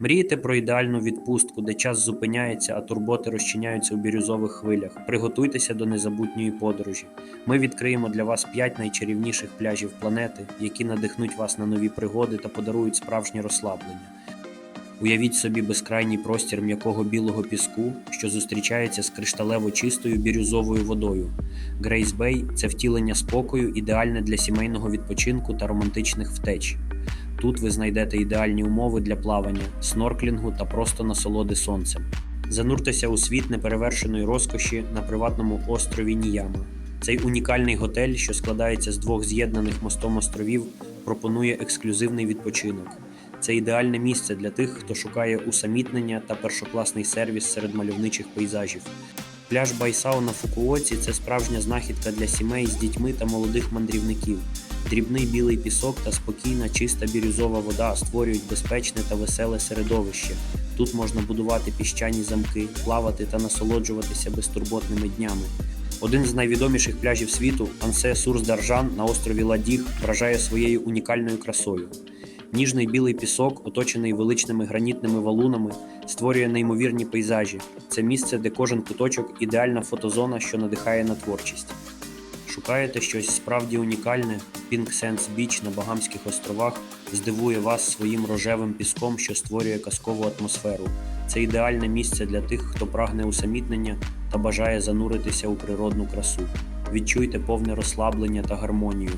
Мрієте про ідеальну відпустку, де час зупиняється, а турботи розчиняються у бірюзових хвилях. Приготуйтеся до незабутньої подорожі. Ми відкриємо для вас 5 найчарівніших пляжів планети, які надихнуть вас на нові пригоди та подарують справжнє розслаблення. Уявіть собі безкрайній простір м'якого білого піску, що зустрічається з кришталево чистою бірюзовою водою. Грейс Бей це втілення спокою, ідеальне для сімейного відпочинку та романтичних втеч. Тут ви знайдете ідеальні умови для плавання, снорклінгу та просто насолоди сонцем. Зануртеся у світ неперевершеної розкоші на приватному острові Ніяма. Цей унікальний готель, що складається з двох з'єднаних мостом островів, пропонує ексклюзивний відпочинок. Це ідеальне місце для тих, хто шукає усамітнення та першокласний сервіс серед мальовничих пейзажів. Пляж Байсао на Фукуоці це справжня знахідка для сімей з дітьми та молодих мандрівників. Дрібний білий пісок та спокійна, чиста бірюзова вода створюють безпечне та веселе середовище. Тут можна будувати піщані замки, плавати та насолоджуватися безтурботними днями. Один з найвідоміших пляжів світу, Ансе Сурс Даржан на острові Ладіг, вражає своєю унікальною красою. Ніжний білий пісок, оточений величними гранітними валунами, створює неймовірні пейзажі. Це місце, де кожен куточок ідеальна фотозона, що надихає на творчість. Шукаєте щось справді унікальне? Pink Sands Beach на Багамських островах здивує вас своїм рожевим піском, що створює казкову атмосферу. Це ідеальне місце для тих, хто прагне усамітнення та бажає зануритися у природну красу. Відчуйте повне розслаблення та гармонію.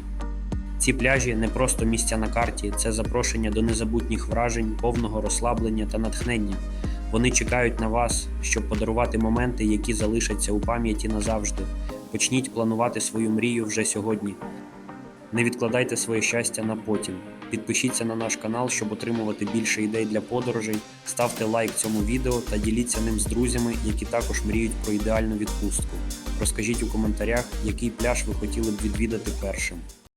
Ці пляжі не просто місця на карті, це запрошення до незабутніх вражень, повного розслаблення та натхнення. Вони чекають на вас, щоб подарувати моменти, які залишаться у пам'яті назавжди. Почніть планувати свою мрію вже сьогодні. Не відкладайте своє щастя на потім. Підпишіться на наш канал, щоб отримувати більше ідей для подорожей. Ставте лайк цьому відео та діліться ним з друзями, які також мріють про ідеальну відпустку. Розкажіть у коментарях, який пляж ви хотіли б відвідати першим.